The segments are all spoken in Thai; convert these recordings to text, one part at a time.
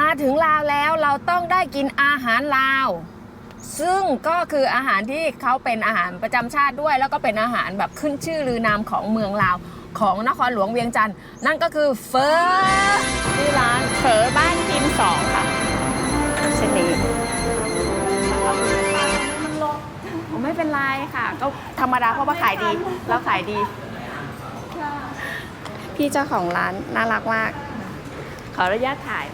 มาถึงลาวแล้วเราต้องได้กินอาหารลาว ซึ่งก็คืออาหารที่เขาเป็นอาหารประจำชาติด้วย แล้วก็เป็นอาหารแบบขึ้นชื่อลือนามของเมืองลาวของนครหลวงเวียงจันทร์นั่นก็คือเฟอชื่อร้านเฝอบ้านกิมสองค่ะเช่นนี้มันลงผมไม่เป็นไรค่ะ ก็ธรรมดาเพราะว่าขายดีเราขายดี พี่เจ้าของร้านน่ารักมาก ขออนุญาตถ่าย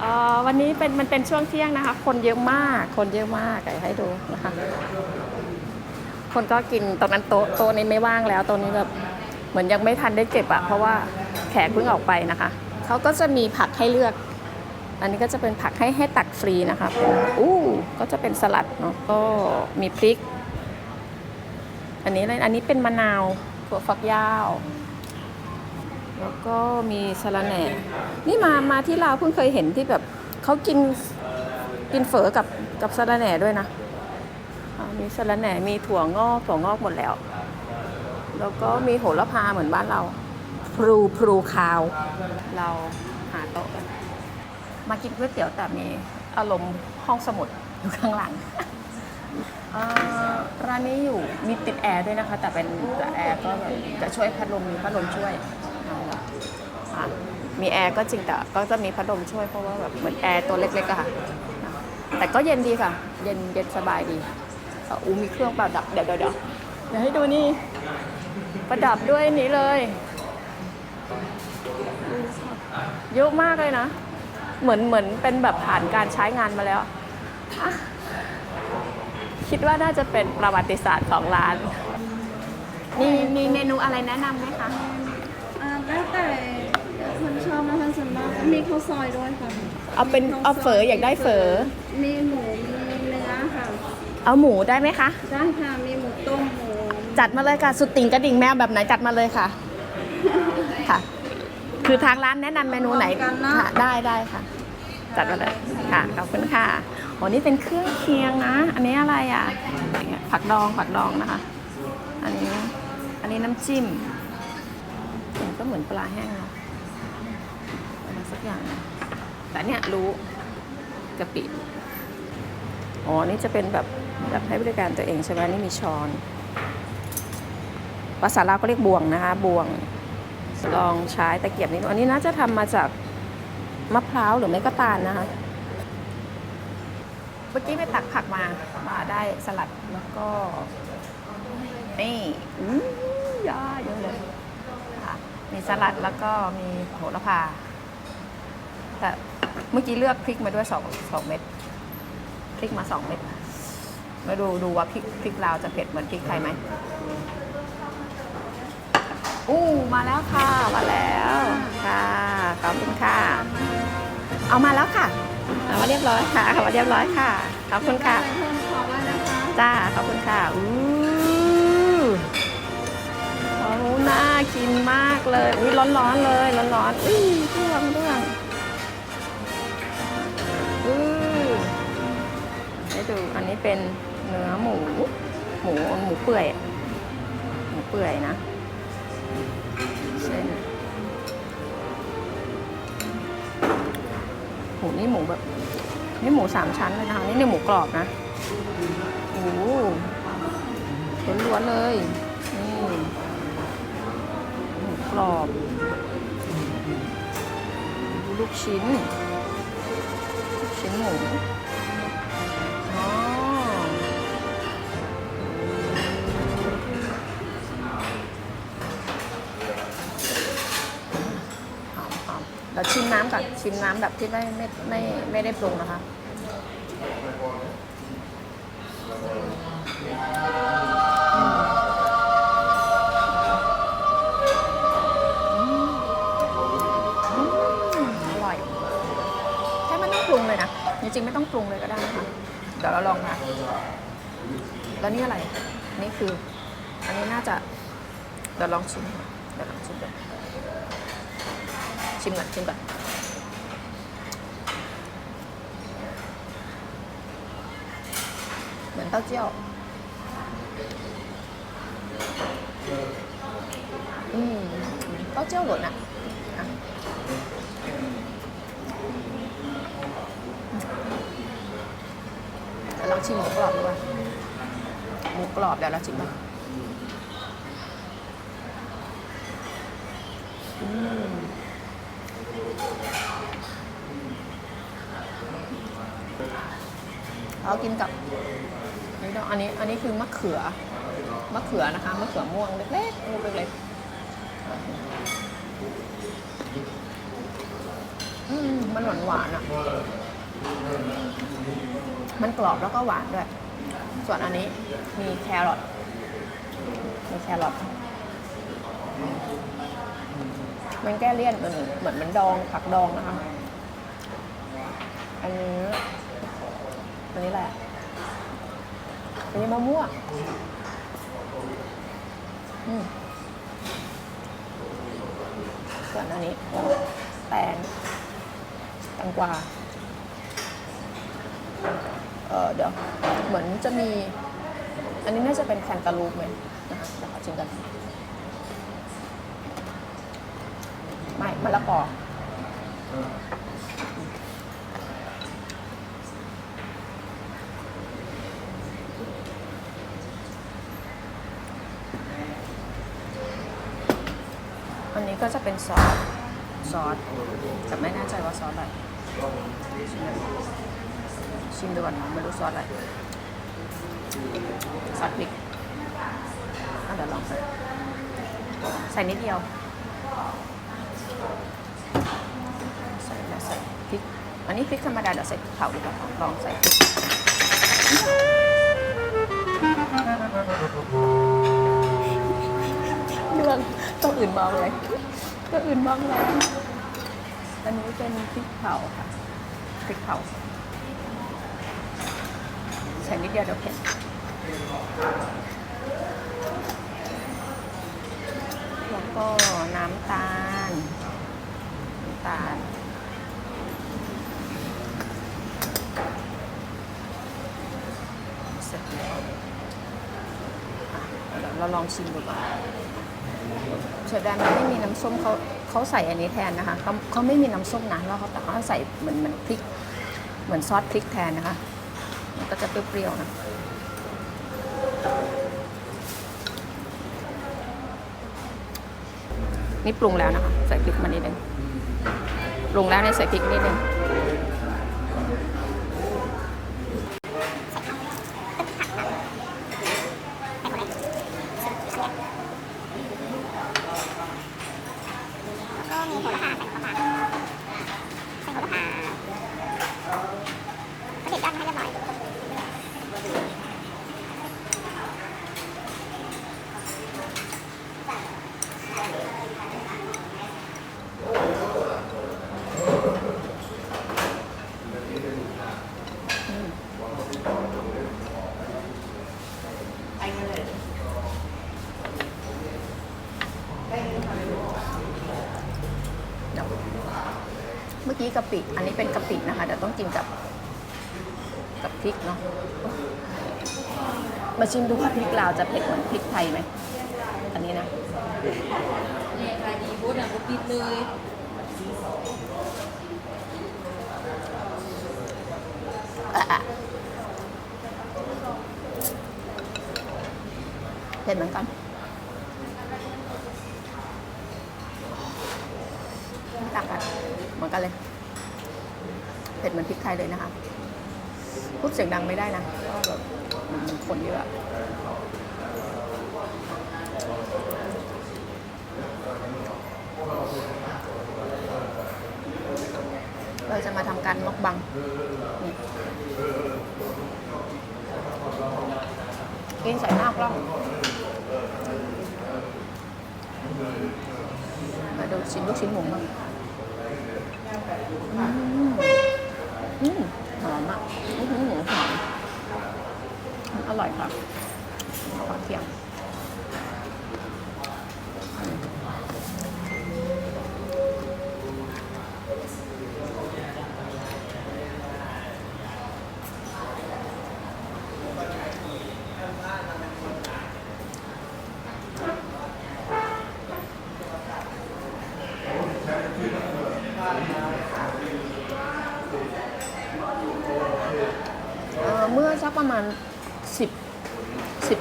เอ่อวันนี้เป็นมันเป็นช่วงเที่ยงนะคะ คนเยอะมาก คนเยอะมากอยากให้ดูนะคะ คนก็กินตรงนั้นโต๊ะโต๊ะนี้ไม่ว่างแล้วโต๊ะนี้แบบเหมือนยังไม่ทันได้เก็บอะเพราะว่าแขกเพิ่งออกไปนะคะเขาก็จะมีผักให้เลือก อันนี้ก็จะเป็นผักให้ให้ตักฟรีนะคะอู้ก็จะเป็นสลัดเนาะก็มีพริก อันนี้อะไรอันนี้เป็นมะนาวถั่วฝักยาว แล้วก็มีสะระแหน่ นี่มามาที่ลาวเพิ่งเคยเห็นที่แบบเขากินกินเฝอกับกับสะระแหน่ด้วยนะมีสะระแหน่มีถั่วงอกถั่วงอกหมดแล้ว แล้วก็มีโหระพาเหมือนบ้านเราพลูพลูคาว เราหาโต๊ะกันมากินก๋วยเตี๋ยวแต่มีอารมณ์ห้องสมุดอยู่ข้างหลังร้านนี้อยู่มีติดแอร์ด้วยนะคะ แต่เป็นแต่แอร์ก็แบบจะช่วยพัดลมมีพัดลมช่วย อ่ามีแอร์ก็จริงแต่ก็จะมีพัดลมช่วยเพราะว่าแบบเหมือนแอร์ตัวเล็กๆอะค่ะนะแต่ก็เย็นดีค่ะ เย็นเย็นสบายดีอะอูมีเครื่องประดับเดี๋ยวเดี๋ยวเดี๋ยวเดี๋ยวให้ดูนี่ ประดับด้วยนี้เลยเยอะมากเลยนะ เหมือนเหมือนเป็นแบบผ่านการใช้งานมาแล้วอะคิดว่าน่าจะเป็นประวัติศาสตร์ของร้าน มีมีเมนูอะไรแนะนำไหมคะ อ่าแล้วแต่ค นชอบนะคะส่วนมากมีข้าวซอยด้วยค่ะเอาเป็นเอาเฝออยากได้เฝอ มีหมูมีเนื้อค่ะ เอาหมูได้ไหมคะ ได้ค่ะ มีหมูต้มหมูจัดมาเลยค่ะ สุดติ่งกระดิ่งแมวแบบไหนจัดมาเลยค่ะ ค่ะ คือทางร้านแนะนำเมนูไหนค่ะได้ได้ค่ะ จัดมาเลยค่ะขอบคุณค่ะโอ้นี่เป็นเครื่องเคียงนะ อันนี้อะไรอะผักดองผักดองนะคะ อันนี้ อันนี้น้ำจิ้มมันก็เหมือนปลาแห้งเนาะ กอย่าง แต่เนี่ยรู้กะปิ อ๋อ นี่จะเป็นแบบแบบให้บริการตัวเองใช่ไหมนี่มีช้อน ภาษาลาวก็เรียกบวงนะคะบวง ลองใช้ตะเกียบนี้อันนี้น่าจะทำมาจากมะพร้าวหรือไม่ก็ตาลนะคะ เมื่อกี้ไปตักผักมา มาได้สลัดแล้วก็ นี่อู้ยาเยอะเลยมีสลัดแล้วก็มีโหระพา แต่เมื่อกี้เลือกพริกมาด้วยสองสองเม็ดพริกมาสองเม็ดมาดูดูว่าพริกพริกลาวจะเผ็ดเหมือนพริกไทยไหมอู้มาแล้วค่ะมาแล้วค่ะขอบคุณค่ะ เอามาแล้วค่ะเอามาเรียบร้อยค่ะเอามาเรียบร้อยค่ะขอบคุณค่ะเจ้าขอบคุณค่ะอู้โอ้น่ากินมากเลยอุ้ยร้อนๆเลยร้อนๆอุ้ยเรื่องเรื่อง ให้ดู อันนี้เป็นเนื้อหมู หมูหมูเปื่อย หมูเปื่อยนะเส้นหมูนี่หมูแบบนี่หมูสามชั้นเลยนะคะนี่เนื้อหมูกรอบนะโอ้โหล้วนๆเลยนี่หมูกรอบดูลูกชิ้นลูกชิ้นหมู เราชิมน้ำก่อนชิมน้ำแบบที่ไม่ไม่ไม่ไม่ได้ปรุงนะคะอร่อยแค่ไม่ต้องปรุงเลยนะ จริงๆไม่ต้องปรุงเลยก็ได้นะคะเดี๋ยวเราลองค่ะ แล้วนี่อะไร นี่คือ อันนี้น่าจะ เดี๋ยวลองชิมเดี๋ยวลองชิมก่อนชิมก่อนชิมก่อน เหมือนเต้าเจี้ยวอืมเต้าเจี้ยวหล่นอ่ะเราชิมหมูกรอบดีกว่าหมูกรอบเดี๋ยวเราชิมบ้างเอากินกับ นี่ดอกอันนี้อันนี้คือมะเขือมะเขือนะคะมะเขือม่วงเล็กๆลูกเล็กๆอืมมันหวานหวานอะ มันกรอบแล้วก็หวานด้วย ส่วนอันนี้มีแครอทมีแครอทมันแก้เลี่ยนเหมือนเหมือนมันดองผักดองนะคะ อันนี้ อันนี้แหละ อันนี้มะม่วงอืมส่วนอันนี้แตงแตงกวาเออเดี๋ยว เหมือนจะมี อันนี้น่าจะเป็นแคนตาลูปไหมนะคะเดี๋ยวขอชิมกัน ไม่มะละกอ อันนี้ก็จะเป็นซอสซอสแต่ไม่แน่ใจว่าซอสอะไรชิมดูก่อนนะไม่รู้ซอสอะไรซอสพริกเดี๋ยวลองใส่ใส่นิดเดียวใส่แล้วใส่พริกอันนี้พริกธรรมดาเดี๋ยวใส่พริกเผาดีกว่าลองใส่ ต้องอื่นมองเลยต้องอื่นมองเลยอันนี้เป็นพริกเผาค่ะพริกเผาใส่นิดเดียวเดี๋ยวเผ็ดแล้วก็น้ำตาลน้ำตาลเสร็จแล้วเดี๋ยวเราลองชิมดูก่อน เชอแดนมันไม่มีน้ำส้มเขาเขาใส่อันนี้แทนนะคะเขาเขาไม่มีน้ำส้มนะแล้วเขาแต่เขาใส่เหมือนเหมือนพริก เหมือนซอสพริกแทนนะคะมันก็จะเปรี้ยวๆนะนี่ปรุงแล้วนะคะ ใส่พริกมานิดนึงปรุงแล้วเนี่ยใส่พริกนิดนึง กี้กะปิ อันนี้เป็นกะปินะคะเดี๋ยวต้องกินกับกับพริกเนาะมาชิมดูว่าพริกลาวจะเผ็ดเหมือนพริกไทยไหมอันนี้นะเนี่ยขายดีบูธอะบูปิดเลยอะอะเผ็ดเหมือนกัน ไม่ต่างกัน เหมือนกันเลย เผ็ดเหมือนพริกไทยเลยนะคะ พูดเสียงดังไม่ได้นะเพราะว่าแบบคนเยอะเราจะมาทำการมกบังกินใส่หน้ากล้อง มาดูชิ้นลูกชิ้นหมูบ้าง อืมหอมอะอืมหอมอร่อยค่ะขอเคียม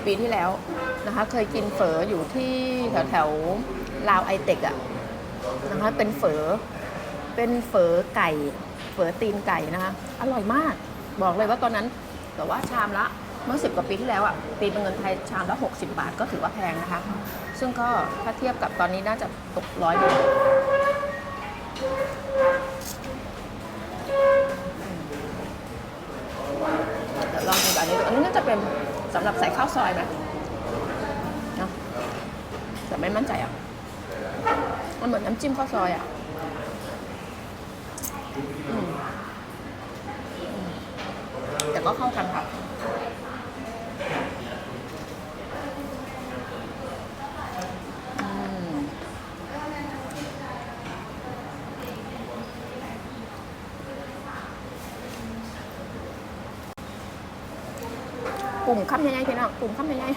ปีที่แล้วนะคะ เคยกินเฝออยู่ที่แถวแถวลาวไอเต็กอะนะคะ เป็นเฝอเป็นเฝอไก่ เฝอตีนไก่นะคะ อร่อยมาก บอกเลยว่าตอนนั้น แต่ว่าชามละเมื่อ10กว่าปีที่แล้วอะตีเป็นเงินไทยชามละ 60 บาทก็ถือว่าแพงนะคะ ซึ่งก็ถ้าเทียบกับตอนนี้น่าจะตกร้อยบาทเดี๋ยวลองดูแบบนี้อันนี้น่าจะเป็น สำหรับใส่ข้าวซอยไหมเนาะแต่ไม่มั่นใจอะ มันเหมือนน้ำจิ้มข้าวซอยอะอแต่ก็เข้ากันค่ะ กลุ่มคำใหญ่ๆพี่น้องกลุ่มคำใหญ่ๆ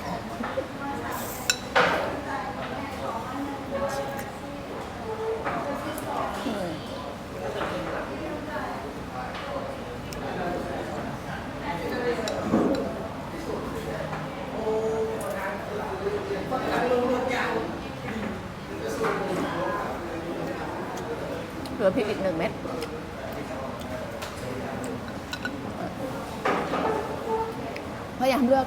เหลือพริกอีกหนึ่งเม็ด พยายามเลือก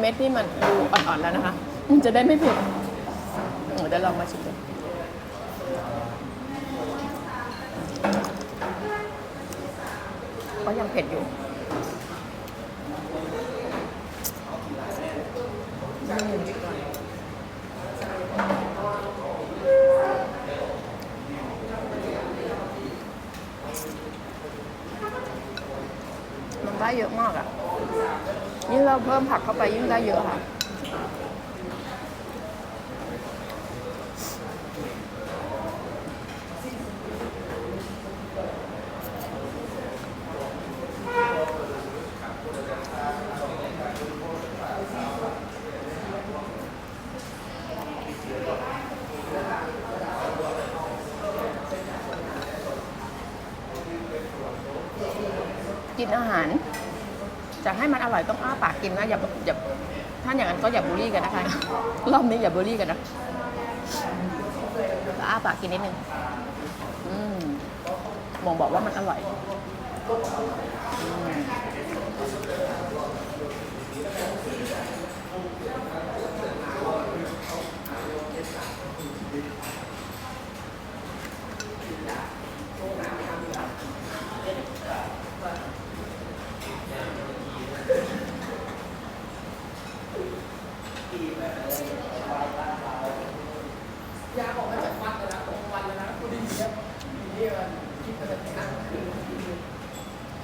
เม็ดที่มันดูอ่อนๆแล้วนะคะ มันจะได้ไม่เผ็ดเดี๋ยวลองมาชิมดูก็ยังเผ็ดอยู่มั เยอะมากอะยิ่งเราเพิ่มผักเข้าไปยิ่งได้เยอะค่ะ กินอาหาร ให้มันอร่อยต้องอ้าปากกินนะอย่าอย่าถ้าอย่างนั้นก็อย่าบูลลี่กันนะคะรอบนี้อย่าบูลลี่กันนะก็อ้าปากกินนิดนึงอืมมองบอกว่ามันอร่อยอืม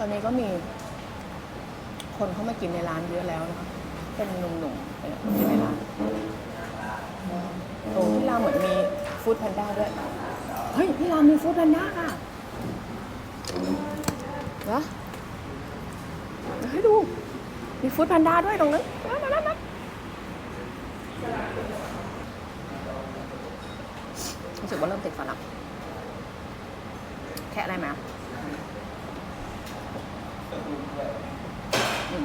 ตอนนี้ก็มี คนเข้ามากินในร้านเยอะแล้วนะคะ เป็นหนุ่มๆเป็นคนกินในร้านโอ้ที่เราวเหมือนมีฟู้ดแพนด้าด้วย เฮ้ยที่เราวมีฟู้ดแพนด้าค่ะเหรอเดี๋ยวให้ดู มีฟู้ดแพนด้าด้วยตรงนั้นนั่นนั่นนั่นรู้สึกว่าเริ่มติดฟันแล้วแค่อะไรไหมอะอืม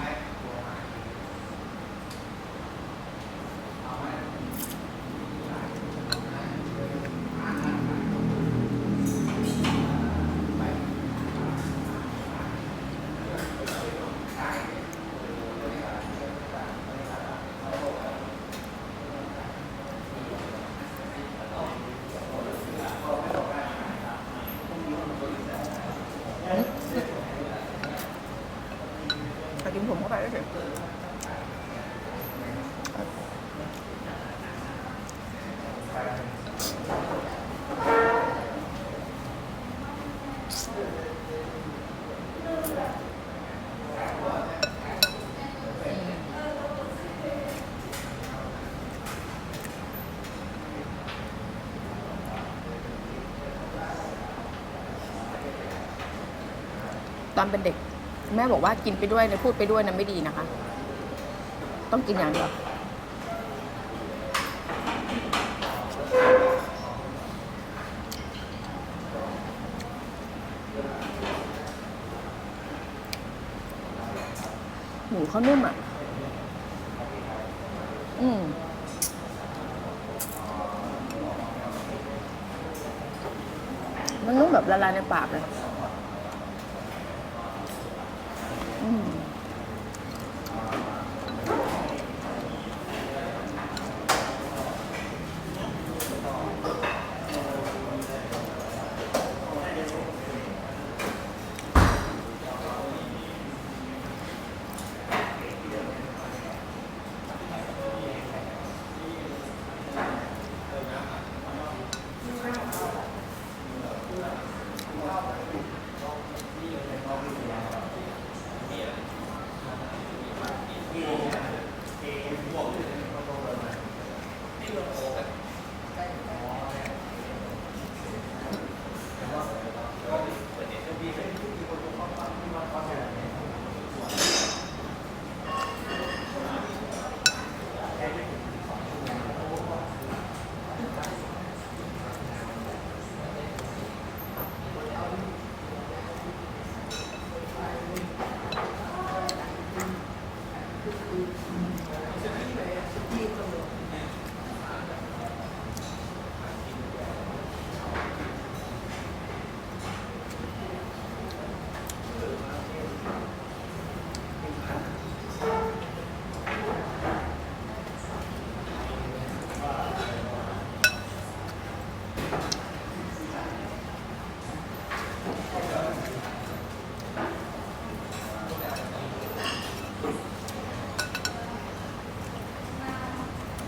ตอนเป็นเด็ก แม่บอกว่ากินไปด้วยนะพูดไปด้วยนะไม่ดีนะคะ ต้องกินอย่างเดียวหมูเขานุ่มอะ อืมมันนุ่มแบบละลายในปากเลย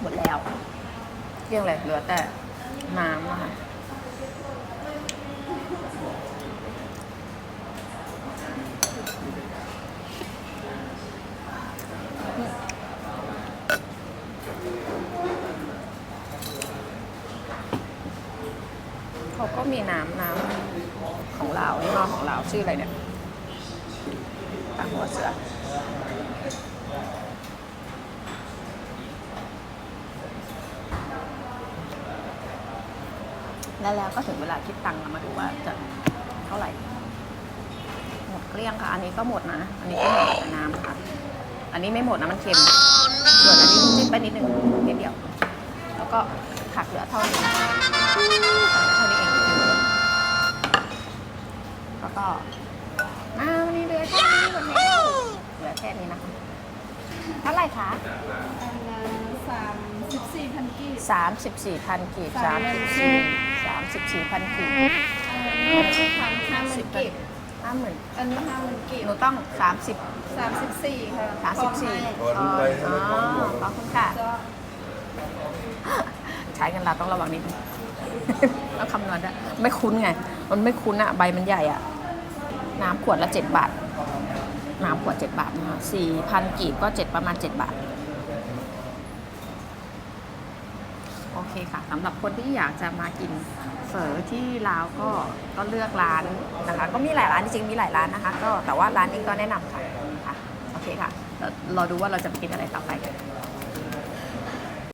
มดแล้วเรียงเลยเหลือแต่น้ำนะคะเขาก็มีน้ำน้ำของเรายี่ห้อของเราชื่ออะไรเนี่ยตางหัวเสือ แล้วแล้วก็ถึงเวลาคิ ดตังค์แล้วมาดูว่าจะเท่าไหร่ หมดเกลี้ยงค่ะ อันนี้ก็หมดนะ อันนี้ก็หมดแต่น้ำค่ะ อันนี้ไม่หมดนะมันเค็ม ส่วนอันนี้จิ้มไปนิดนึงนิดเดียว แล้วก็ผักเหลือเท่านี้เท่านี้เองแล้วก็น้ำนี่เหลือแค่นี้หมดแล้วเหลือแค่นี้นะคะเท่าไหร่คะอันละสามสิบสี่พันกีบสามสิบสี่พันกีบสามสิบสี่ สามสิบสี่พันกีบอันนี้ทำห้าหมื่นกีบห้าหมื่นอันนี้ห้าหมื่นกีบหนูต้องสามสิบสามสิบสี่ค่ะสามสิบสี่พร้อมให้อ๋อขอบคุณค่ะ ก็ใช้กันเราต้องระวังนิดนึง ต้องคำนวณด้วยไม่คุ้นไง มันไม่คุ้นอะใบมันใหญ่อะน้ำขวดละเจ็ดบาท น้ำขวดเจ็ดบาทนะคะสี่พันกีบก็เจ็ดประมาณเจ็ดบาท โอ เคค่ะสำหรับคนที่อยากจะมากินเฝอที่ลาวก็ก็เลือกร้านนะคะ ก็มีหลายร้านจริงๆมีหลายร้านนะคะ ก็แต่ว่าร้านนี้ก็แนะนำค่ะค่ะโอเคค่ะเรารอดูว่าเราจะไปกินอะไรต่อไปกัน